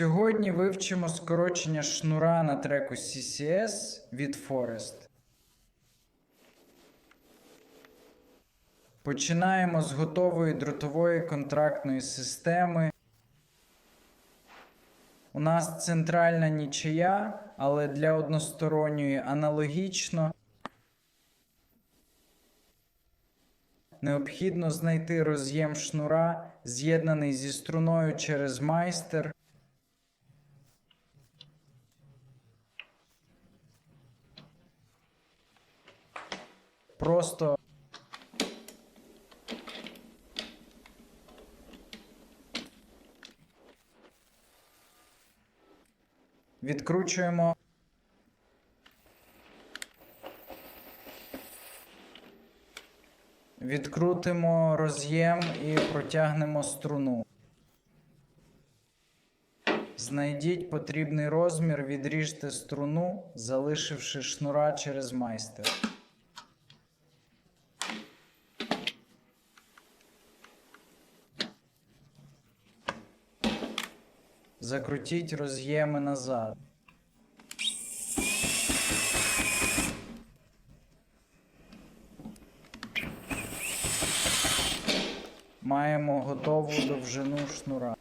Сьогодні вивчимо скорочення шнура на треку CCS від Forest. Починаємо з готової дротової контрактної системи. У нас центральна нічия, але для односторонньої аналогічно. Необхідно знайти роз'єм шнура, з'єднаний зі струною через майстер. Просто відкручуємо. Відкрутимо роз'єм і протягнемо струну. Знайдіть потрібний розмір, відріжте струну, залишивши шнура через майстер. Закрутіть роз'єми назад. Маємо готову довжину шнура.